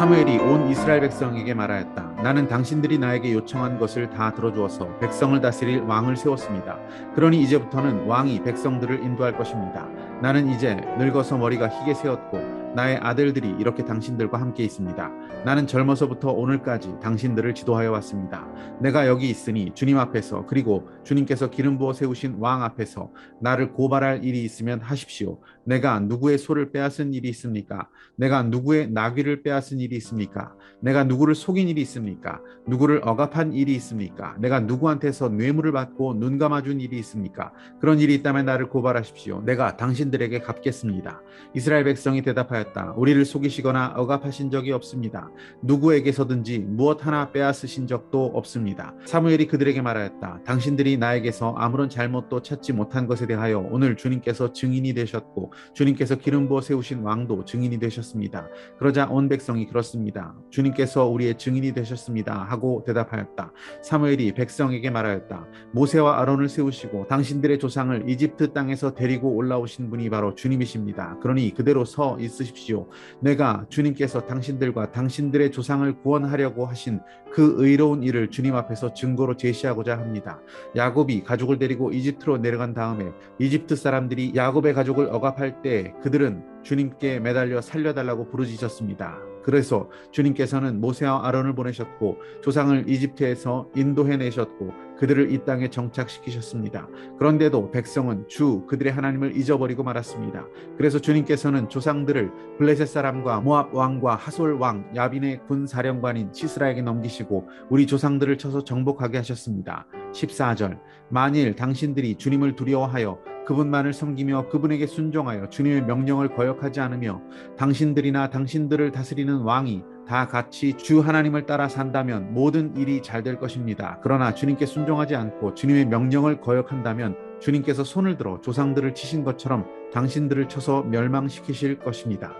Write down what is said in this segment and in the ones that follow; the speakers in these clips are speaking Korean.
사무엘이 온 이스라엘 백성에게 말하였다. 나는 당신들이 나에게 요청한 것을 다 들어주어서 백성을 다스릴 왕을 세웠습니다. 그러니 이제부터는 왕이 백성들을 인도할 것입니다. 나는 이제 늙어서 머리가 희게 세었고 나의 아들들이 이렇게 당신들과 함께 있습니다. 나는 젊어서부터 오늘까지 당신들을 지도하여 왔습니다. 내가 여기 있으니 주님 앞에서 그리고 주님께서 기름 부어 세우신 왕 앞에서 나를 고발할 일이 있으면 하십시오. 내가 누구의 소를 빼앗은 일이 있습니까? 내가 누구의 나귀를 빼앗은 일이 있습니까? 내가 누구를 속인 일이 있습니까? 누구를 억압한 일이 있습니까? 내가 누구한테서 뇌물을 받고 눈 감아준 일이 있습니까? 그런 일이 있다면 나를 고발하십시오. 내가 당신들에게 갚겠습니다. 이스라엘 백성이 대답하였다. 우리를 속이시거나 억압하신 적이 없습니다. 누구에게서든지 무엇 하나 빼앗으신 적도 없습니다. 사무엘이 그들에게 말하였다. 당신들이 나에게서 아무런 잘못도 찾지 못한 것에 대하여 오늘 주님께서 증인이 되셨고 주님께서 기름 부어 세우신 왕도 증인이 되셨습니다. 그러자 온 백성이 그렇습니다. 주님께서 우리의 증인이 되셨습니다. 하고 대답하였다. 사무엘이 백성에게 말하였다. 모세와 아론을 세우시고 당신들의 조상을 이집트 땅에서 데리고 올라오신 분이 바로 주님이십니다. 그러니 그대로 서 있으십시오. 내가 주님께서 당신들과 당신들의 조상을 구원하려고 하신 그 의로운 일을 주님 앞에서 증거로 제시하고자 합니다. 야곱이 가족을 데리고 이집트로 내려간 다음에 이집트 사람들이 야곱의 가족을 억압 할 때 그들은 주님께 매달려 살려달라고 부르짖었습니다. 그래서 주님께서는 모세와 아론을 보내셨고 조상을 이집트에서 인도해 내셨고 그들을 이 땅에 정착시키셨습니다. 그런데도 백성은 주 그들의 하나님을 잊어버리고 말았습니다. 그래서 주님께서는 조상들을 블레셋 사람과 모압 왕과 하솔 왕 야빈의 군 사령관인 시스라에게 넘기시고 우리 조상들을 쳐서 정복하게 하셨습니다. 14절 만일 당신들이 주님을 두려워하여 그분만을 섬기며 그분에게 순종하여 주님의 명령을 거역하지 않으며 당신들이나 당신들을 다스리는 왕이 다 같이 주 하나님을 따라 산다면 모든 일이 잘 될 것입니다. 그러나 주님께 순종하지 않고 주님의 명령을 거역한다면 주님께서 손을 들어 조상들을 치신 것처럼 당신들을 쳐서 멸망시키실 것입니다.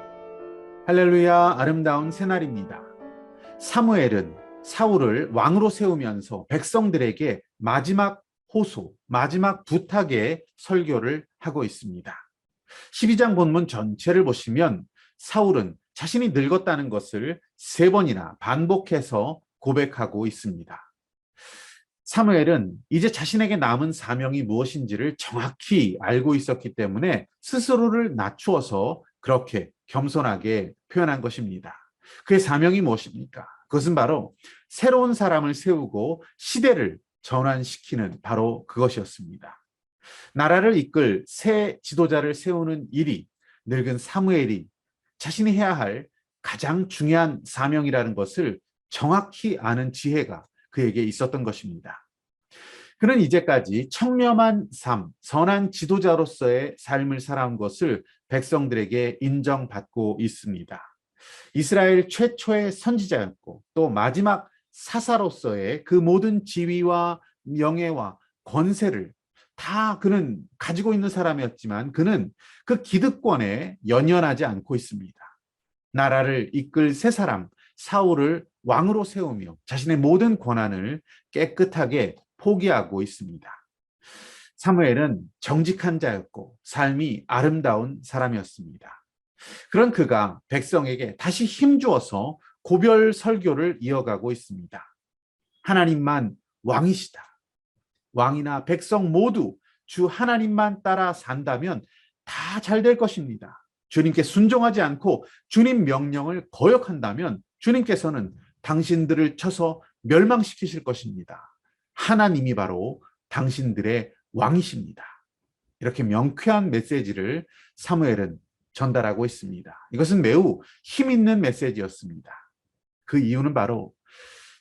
할렐루야 아름다운 새날입니다. 사무엘은 사울을 왕으로 세우면서 백성들에게 마지막 호소, 마지막 부탁의 설교를 하고 있습니다. 12장 본문 전체를 보시면 사울은 자신이 늙었다는 것을 세 번이나 반복해서 고백하고 있습니다. 사무엘은 이제 자신에게 남은 사명이 무엇인지를 정확히 알고 있었기 때문에 스스로를 낮추어서 그렇게 겸손하게 표현한 것입니다. 그의 사명이 무엇입니까? 그것은 바로 새로운 사람을 세우고 시대를 전환시키는 바로 그것이었습니다. 나라를 이끌 새 지도자를 세우는 일이 늙은 사무엘이 자신이 해야 할 가장 중요한 사명이라는 것을 정확히 아는 지혜가 그에게 있었던 것입니다. 그는 이제까지 청렴한 삶, 선한 지도자로서의 삶을 살아온 것을 백성들에게 인정받고 있습니다. 이스라엘 최초의 선지자였고 또 마지막 사사로서의 그 모든 지위와 명예와 권세를 다 그는 가지고 있는 사람이었지만 그는 그 기득권에 연연하지 않고 있습니다. 나라를 이끌 세 사람 사울을 왕으로 세우며 자신의 모든 권한을 깨끗하게 포기하고 있습니다. 사무엘은 정직한 자였고 삶이 아름다운 사람이었습니다. 그런 그가 백성에게 다시 힘주어서 고별 설교를 이어가고 있습니다. 하나님만 왕이시다. 왕이나 백성 모두 주 하나님만 따라 산다면 다 잘 될 것입니다. 주님께 순종하지 않고 주님 명령을 거역한다면 주님께서는 당신들을 쳐서 멸망시키실 것입니다. 하나님이 바로 당신들의 왕이십니다. 이렇게 명쾌한 메시지를 사무엘은 전달하고 있습니다. 이것은 매우 힘 있는 메시지였습니다. 그 이유는 바로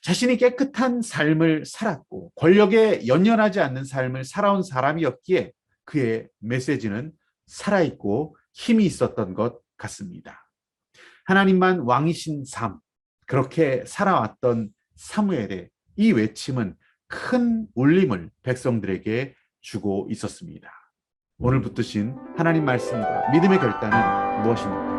자신이 깨끗한 삶을 살았고 권력에 연연하지 않는 삶을 살아온 사람이었기에 그의 메시지는 살아있고 힘이 있었던 것 같습니다. 하나님만 왕이신 삶, 그렇게 살아왔던 사무엘의 이 외침은 큰 울림을 백성들에게 주고 있었습니다. 오늘 붙드신 하나님 말씀과 믿음의 결단은 무엇입니까?